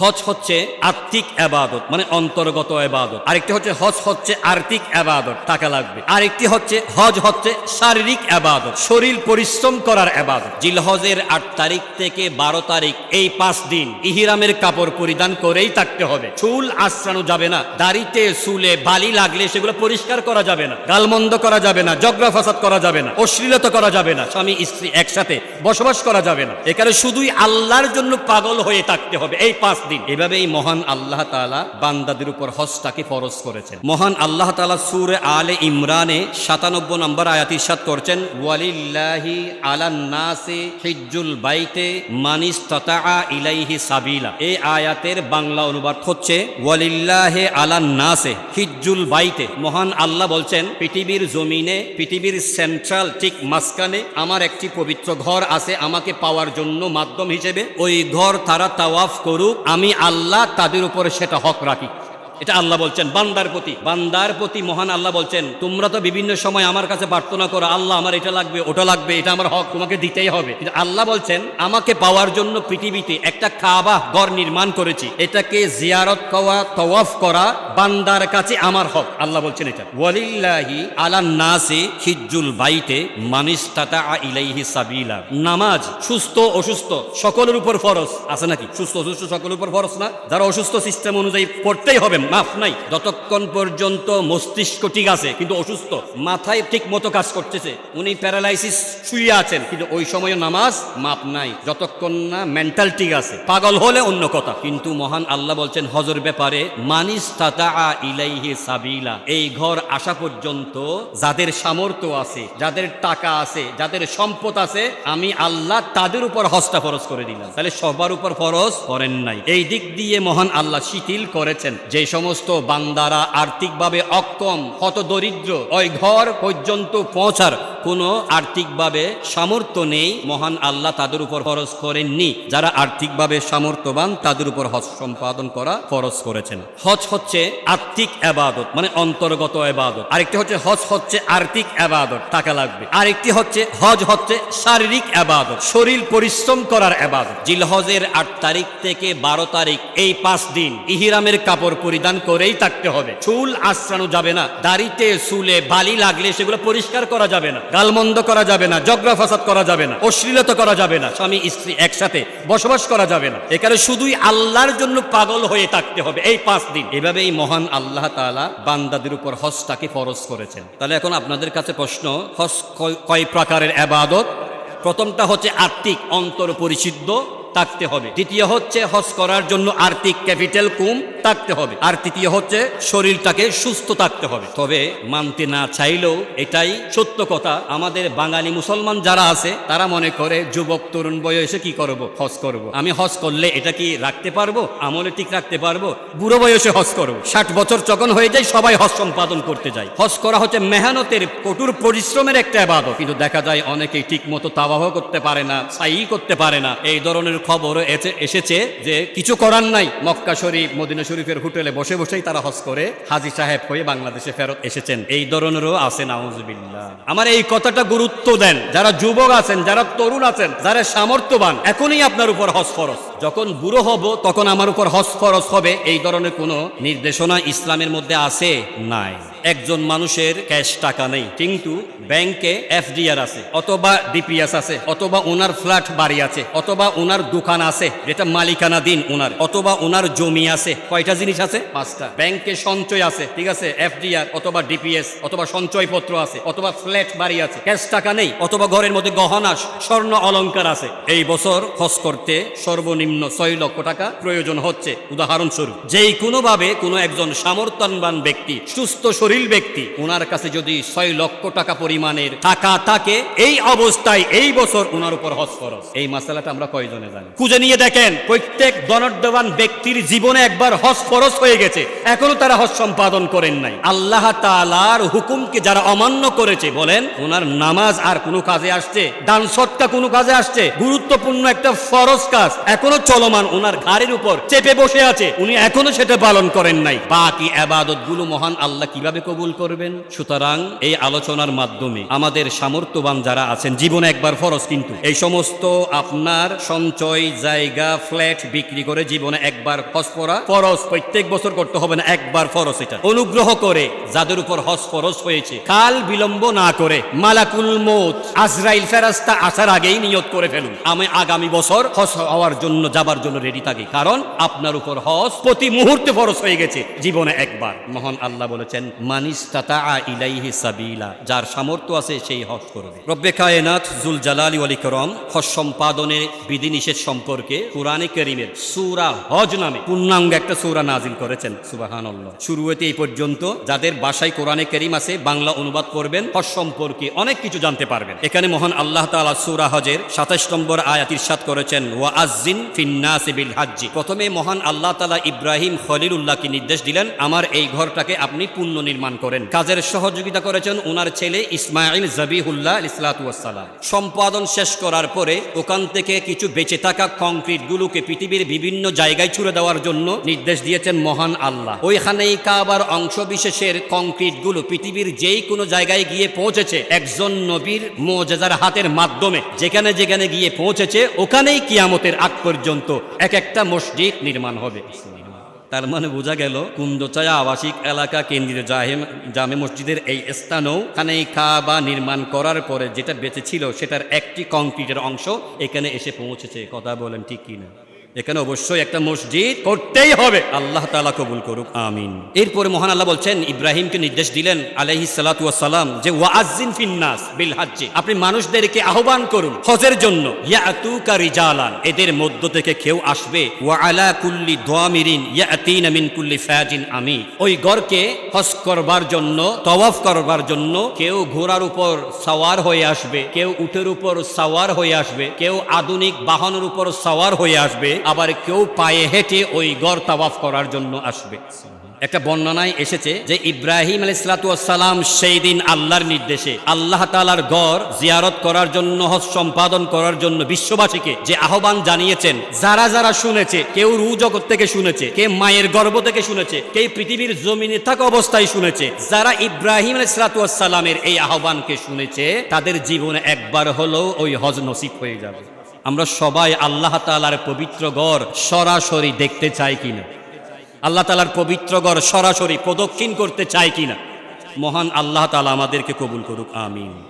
হজ হচ্ছে আর্থিক আবাদত মানে অন্তর্গত আবাদত। আরেকটি হচ্ছে হজ হচ্ছে আর্থিক আবাদত, টাকা লাগবে। আরেকটি হচ্ছে হজ হচ্ছে শারীরিক আবাদত, শরীর পরিশ্রম করার আবাদত। জিলহজের আট তারিখ থেকে বারো তারিখ, এই পাঁচ দিন ইহিরামের কাপড় পরিধান করেই থাকতে হবে। চুল আশ্রানো যাবে না, দাড়িতে, চুলে বালি লাগলে সেগুলো পরিষ্কার করা যাবে না, গালমন্দ করা যাবে না, জগ্রা ফাসাদ করা যাবে না, অশ্লীলতা করা যাবে না, স্বামী, স্ত্রী একসাথে বসবাস করা যাবে না। এখানে শুধুই আল্লাহর জন্য পাগল হয়ে থাকতে হবে, এই পাঁচ দিন এভাবেই মহান আল্লাহ তাআলা বান্দাদের উপর হজটাকে ফরজ করেছেন। মহান আল্লাহ তাআলা সূরা আলে ইমরানে সাতানব্বই নম্বর আয়াত ইরশাদ করছেন, ওয়ালিল্লাহি আলান নাসি হিজ্জুল বাইতে মানিস্তাতা ইলাইহি সাবিলা। এই আয়াতের বাংলা অনুবাদ হচ্ছে, ওয়ালিল্লাহে আলান নাসে হিজ্জুল বাইতে। মহান আল্লাহ বলছেন, পৃথিবীর জমিনে, পৃথিবীর সেন্ট্রাল ঠিক মাঝখানে আমার একটি পবিত্র ঘর আছে, আমাকে পাওয়ার জন্য মাধ্যম হিসেবে ওই ঘর তারা তাওয়াফ করুক। আমি আল্লাহ তাদের উপরে সেটা হক রাখি। এটা আল্লাহ বলছেন, বান্দার প্রতি। বান্দার প্রতি মহান আল্লাহ বলছেন, তোমরা তো বিভিন্ন সময় আমার কাছে প্রার্থনা করো, আল্লাহ আমার এটা লাগবে, ওটা লাগবে, এটা আমার হক, তোমাকে দিতেই হবে। কিন্তু আল্লাহ বলছেন, আমাকে পাওয়ার জন্য পৃথিবীতে একটা কাবা ঘর নির্মাণ করেছি। এটাকে জিয়ারত করা তওয়াফ করা বান্দার কাছে আমার হক। আল্লাহ বলছেন এটা। ওয়ালিল্লাহি আলান নাসি হিজ্জুল বাইতে মানিস্তাতা ইলাইহি সাবিলা। নামাজ সুস্থ, অসুস্থ, সকলের উপর ফরজ। আছে নাকি? সুস্থ, অসুস্থ সকলের উপর ফরজ না? যারা অসুস্থ সিস্টেম অনুযায়ী পড়তেই হবে, মাফ নাই। যতক্ষণ পর্যন্ত মস্তিষ্ক ঠিক আছে, কিন্তু অসুস্থ, মাথায় ঠিক মতো কাজ করতেছে, উনি প্যারালাইসিস শুয়ে আছেন, কিন্তু ওই সময় নামাজ মাপ নাই। যতক্ষণ না মেন্টাল ঠিক আছে, পাগল হলে অন্য কথা। কিন্তু মহান আল্লাহ বলছেন, হজর ব্যাপারে মানিস তাতা এই ঘর আসা পর্যন্ত যাদের সামর্থ্য আছে, যাদের টাকা আছে, যাদের সম্পদ আছে, আমি আল্লাহ তাদের উপর হজটা ফরজ করে দিলাম। তাহলে সবার উপর ফরজ করেন নাই। এই দিক দিয়ে মহান আল্লাহ শিথিল করেছেন যে সমস্ত বান্দারা আর্থিকভাবে অক্ষম, হত দরিদ্র, ওই ঘর পর্যন্ত পৌঁছার কোনো আর্থিকভাবে সামর্থ্য নেই, মহান আল্লাহ তাদের উপর ফরজ করেননি। যারা আর্থিকভাবে সামর্থ্যবান, তাদের উপর হজ সম্পাদন করা ফরজ করেছেন। হজ হচ্ছে আর্থিক আবাদত মানে অন্তর্গত আবাদত। আরেকটি হচ্ছে হজ হচ্ছে আর্থিক আবাদত, টাকা লাগবে। আরেকটি হচ্ছে হজ হচ্ছে শারীরিক আবাদত, শরীর পরিশ্রম করার আবাদত। জিলহজের আট তারিখ থেকে বারো তারিখ, এই পাঁচ দিন ইহিরামের কাপড় পরিধান করেই থাকতে হবে। চুল আশ্রানো যাবে না, দাড়িতে, চুলে বালি লাগলে সেগুলো পরিষ্কার করা যাবে না, গালমন্দ করা যাবে না, জগ্রা ফাসাদ করা যাবে না, অশ্লীলতা করা যাবে না, স্বামী, স্ত্রী একসাথে বসবাস করা যাবে না। এখানে শুধুই আল্লাহর জন্য পাগল হয়ে থাকতে হবে, এই পাঁচ দিন। এভাবেই মহান আল্লাহ তালা বান্দাদের উপর হজটাকে ফরজ করেছেন। তাহলে এখন আপনাদের কাছে প্রশ্ন হস কয়- প্রকারের আবাদত প্রথমটা হচ্ছে আত্মিক, অন্তর পরিশুদ্ধ। থাকতে হবে। দ্বিতীয় হচ্ছে হজ করার জন্য আর্থিক ক্যাপিটাল কম থাকতে হবে। আর তৃতীয় হচ্ছে শরীরটাকে সুস্থ থাকতে হবে। তবে মানতে না চাইলেও এটাই সত্য কথা। আমাদের বাঙালি মুসলমান যারা আছে, তারা মনে করে, যুবক, তরুণ বয়সে কি করব? হজ করব। আমি হজ করলে এটা কি রাখতে পারব? আমলে ঠিক রাখতে পারব? বুড়ো বয়সে হজ করব। ষাট বছর যখন হয়ে যায়, সবাই হজ সম্পাদন করতে যায়। হজ করা হচ্ছে মেহনতের, কঠোর পরিশ্রমের একটা আবাদত। কিন্তু দেখা যায়, অনেকেই ঠিক মতো তাবাহ করতে পারে না সাই করতে পারে না। এই ধরনের খবর এসে- এসেছে যে কিছু করার নাই। মক্কা শরীফ, মদিনা শরীফের হোটেলে বসে বসেই তারা হজ করে হাজি সাহেব হয়ে বাংলাদেশে ফেরত এসেছেন। এই ধরনেরও আছে, নাউজুবিল্লাহ। আমার এই কথাটা গুরুত্ব দেন। যারা যুবক আছেন, যারা তরুণ আছেন, যারা সামর্থ্যবান, এখনই আপনার উপর হজ ফরজ। যখন বুড়ো হব, তখন আমার উপর হজ ফরজ হবে। এই ধরনের কোনো নির্দেশনা ইসলামের মধ্যে আছে? নাই। একজন মানুষের ক্যাশ টাকা নেই, কিন্তু ব্যাংকে এফডিআর আছে, অথবা ডিপিএস আছে, অথবা ওনার ফ্ল্যাট বাড়ি আছে, অথবা ওনার দোকান আছে, যেটা মালিকানা দিন ওনার, অথবা ওনার জমি আছে, কয়টা জিনিস আছে? পাঁচটা। ব্যাংকে সঞ্চয় আছে, ঠিক আছে, এফডিআর, অথবা ডিপিএস, অথবা সঞ্চয়পত্র আছে, অথবা ফ্ল্যাট বাড়ি আছে ক্যাশ টাকা নেই, অথবা ঘরের মধ্যে গহনা, স্বর্ণ অলংকার আছে। এই বছর খরচ করতে সর্বনিম্ন ছয় লক্ষ টাকা প্রয়োজন হচ্ছে। উদাহরণস্বরূপ, যেই কোনোভাবে কোনো একজন সামর্থ্যবান ব্যক্তি সুস্থ শরীর ব্যক্তি। ওনার কাছে যদি ছয় লক্ষ টাকা পরিমাণের টাকা থাকে এই অবস্থায় এই বছর ওনার উপর হজ ফরজ। এই মাসালাটা আমরা কয়জনে জানি? খুঁজে নিয়ে দেখেন প্রত্যেক ধনর্দবান ব্যক্তির জীবনে একবার হজ ফরজ হয়ে গেছে। এখনও তারা হজ সম্পাদন করেন নাই। আল্লাহ তাআলার হুকুমকে যারা অমান্য করেছে বলেন ওনার নামাজ আর কোনো কাজে আসছে দান সৎকা কোনো কাজে আসছে গুরুত্বপূর্ণ একটা ফরজ কাজ এখনও চলমান ওনার ঘাড়ের উপর চেপে বসে আছে। উনি এখনও সেটা পালন করেন নাই। বাকি আবাদতগুলো মহান আল্লাহ কীভাবে কীভাবে কবুল করবেন? সুতরাং এই আলোচনার মাধ্যমে আমাদের সামর্থ্যবান যারা আছেন, জীবনে একবার ফরজ কিন্তু। এই সমস্ত আপনার সঞ্চয় জায়গা, ফ্ল্যাট বিক্রি করে জীবনে একবার হজ করা ফরজ প্রত্যেক বছর করতে হবে না, একবার ফরজ এটা। অনুগ্রহ করে যাদের উপর হজ ফরজ হয়েছে, কাল বিলম্ব না করে মালাকুল মৌত আজরাইল ফেরাস্তা আসার আগেই নিয়ত করে ফেলুন। আমি আগামী বছর হজ হওয়ার জন্য, যাবার জন্য রেডি থাকি। কারণ আপনার উপর হজ প্রতি মুহূর্তে ফরজ হয়ে গেছে, জীবনে একবার। মহান আল্লাহ বলেছেন মানিস্তাতা ইলাইহি সাবিলা, যার সামর্থ্য আছে সেই হজ করবে। রব্বে কায়নাত, জুল জালালি ওয়ালি করম হজ সম্পাদনের বিধিনিষেধ সম্পর্কে কোরআনে করিমের সূরা হজ নামে পূর্ণাঙ্গ একটা সূরা নাজিল করেছেন, সুবহানাল্লাহ। শুরু হতে এই পর্যন্ত যাদের বাসায় কোরআনে করিম আছে, বাংলা অনুবাদ করবেন, হজ সম্পর্কে অনেক কিছু জানতে পারবেন। এখানে মহান আল্লাহ তাআলা সূরা হজের 27 নম্বর আয়াত ইরশাদ করেছেন, ওয়া আজ্জিন ফিন্নাসি বিল হাজ্জি। প্রথমে মহান আল্লাহ তাআলা ইব্রাহিম খলিলুল্লাহকে নির্দেশ দিলেন, আমার এই ঘরটাকে আপনি পুণ্য নির্মাণ করেন। কাজের সহযোগিতা করেছেন ওনার ছেলে ইসমাইল জবিহুল্লাহ ইসলাতাম সম্পাদন শেষ করার পরে ওখান থেকে কিছু বেঁচে থাকা কংক্রিট গুলোকে পৃথিবীর বিভিন্ন জায়গায় ছুড়ে দেওয়ার জন্য নির্দেশ দিয়েছেন মহান আল্লাহ। ওইখানেই কাবার অংশ বিশেষের কংক্রিটগুলো পৃথিবীর যেই কোনো জায়গায় গিয়ে পৌঁছেছে একজন নবীর মোজেজার হাতের মাধ্যমে। যেখানে যেখানে গিয়ে পৌঁছেছে, ওখানেই কিয়ামতের আগ পর্যন্ত এক একটা মসজিদ নির্মাণ হবে। তার মানে বোঝা গেল কুন্দচায়া আবাসিক এলাকা কেন্দ্রীয় জাহেম, জামে মসজিদের এই স্থানেও খানে কাবা নির্মাণ করার পরে যেটা বেঁচে ছিল সেটার একটি কংক্রিটের অংশ এখানে এসে পৌঁছেছে। কথা বলেন ঠিক কিনা? এখানে অবশ্যই একটা মসজিদ করতেই হবে। আল্লাহ তালা কবুল করুক, আমিন। এরপরে মহান আল্লাহ বলছেন, ইব্রাহিমকে নির্দেশ দিলেন, আলাইহি সালাম যে ওয়াজিন ফিন্নাস বিল হাজ্জি, আপনি মানুষদেরকে আহ্বান করুন হজের জন্য এদের মধ্য থেকে কেউ আসবে, ওয়া কুল্লি দোয়ামিরিন ইয়াতিনা মিন কুল্লি ফাজিন আমি ওই গড়কে হজ করবার জন্য, তওয়াফ করবার জন্য কেউ ঘোড়ার উপর সাওয়ার হয়ে আসবে, কেউ উটের উপর সাওয়ার হয়ে আসবে, কেউ আধুনিক বাহনের উপর সাওয়ার হয়ে আসবে আবার কেউ পায়ে হেঁটে ওই গড় তাওয়াফ করার জন্য আসবে। একটা বর্ণনায় এসেছে যে ইব্রাহিম আলাইসালাম সেই দিন আল্লাহর নির্দেশে আল্লাহ তালার গড় জিয়ারত করার জন্য, হজ সম্পাদন করার জন্য বিশ্ববাসীকে যে আহ্বান জানিয়েছেন, যারা যারা শুনেছে, কেউ রু জগৎ থেকে শুনেছে, কে মায়ের গর্ভ থেকে শুনেছে, কে পৃথিবীর জমিনে থাকা অবস্থায় শুনেছে, যারা ইব্রাহিম আলাইসালামের এই আহ্বানকে শুনেছে, তাদের জীবনে একবার হলেও ওই হজ নসিব হয়ে যাবে। আমরা সবাই আল্লাহ তালার পবিত্র গড় সরাসরি দেখতে চাই কিনা? আল্লাহ তালার পবিত্র গড় সরাসরি প্রদক্ষিণ করতে চাই কিনা? মহান আল্লাহ তালা আমাদেরকে কবুল করুক, আমিন।